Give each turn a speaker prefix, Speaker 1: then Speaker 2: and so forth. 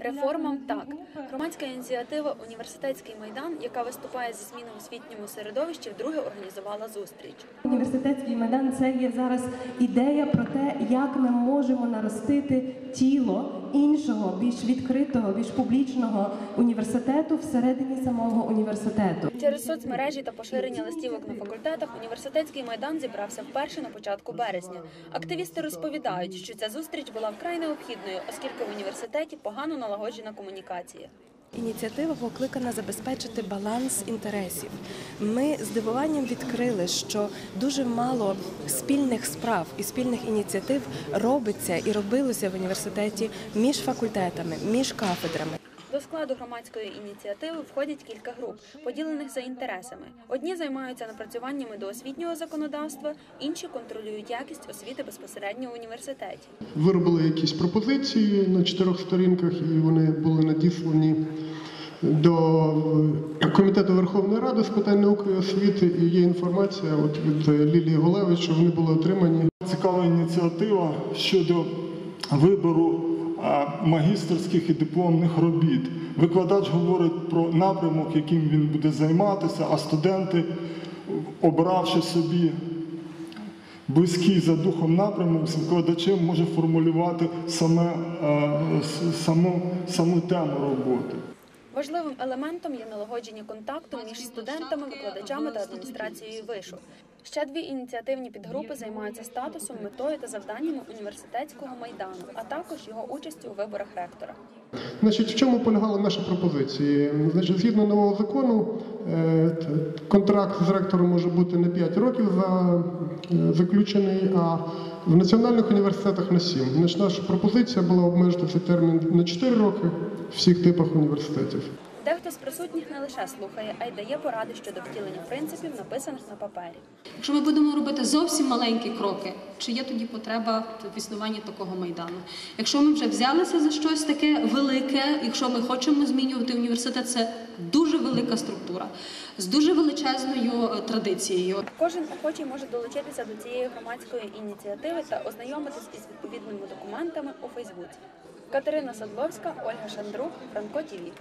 Speaker 1: Реформам так. Громадська ініціатива Університетський майдан, яка виступає за зміну в освітньому середовищі, вдруге організувала зустріч.
Speaker 2: Університетський майдан це є зараз ідея про те, як ми можемо наростити тіло іншого, більш відкритого, більш публічного університету всередині самого університету.
Speaker 1: Через соцмережі та поширення листівок на факультетах університетський майдан зібрався вперше на початку березня. Активісти розповідають, що ця зустріч була вкрай необхідною, оскільки в університеті погано налагоджена комунікація.
Speaker 2: Ініціатива покликана забезпечити баланс інтересів. Ми здивуванням відкрили, що дуже мало спільних справ і спільних ініціатив робиться і робилося в університеті між факультетами, між кафедрами.
Speaker 1: До складу громадської ініціативи входять кілька груп, поділених за інтересами. Одні займаються напрацюваннями до освітнього законодавства, інші контролюють якість освіти безпосередньо в університеті.
Speaker 3: Виробили якісь пропозиції на чотирьох сторінках, і вони були надіслані до комітету Верховної Ради з питань науки і освіти. І є інформація от від Лілії Голевич, що вони були отримані.
Speaker 4: Цікава ініціатива щодо вибору магістерських і дипломних робіт. Викладач говорить про напрямок, яким він буде займатися, а студенти, обравши собі близький за духом напрямок, з викладачем може формулювати саме, саму, саму тему роботи.
Speaker 1: Важливим елементом є налагодження контакту між студентами, викладачами та адміністрацією вишу. Ще дві ініціативні підгрупи займаються статусом, метою та завданнями університетського майдану, а також його участю у виборах ректора.
Speaker 3: Значить, в чому полягала наша пропозиція? Значить, згідно нового закону, контракт з ректором може бути на 5 років е, заключений, а в національних університетах на 7. Наша пропозиція була обмежити цей термін на 4 роки в всіх типах університетів.
Speaker 1: Дехто з присутніх не лише слухає, а й дає поради щодо втілення принципів, написаних на папері.
Speaker 5: Якщо ми будемо робити зовсім маленькі кроки, чи є тоді потреба в існуванні такого майдану? Якщо ми вже взялися за щось таке велике, якщо ми хочемо змінювати університет, це дуже велика структура з дуже величезною е, традицією.
Speaker 1: Кожен охочий може долучитися до цієї громадської ініціативи та ознайомитись із відповідними документами у Фейсбуці. Катерина Садловська, Ольга Шандрук, Франко ТІВІ.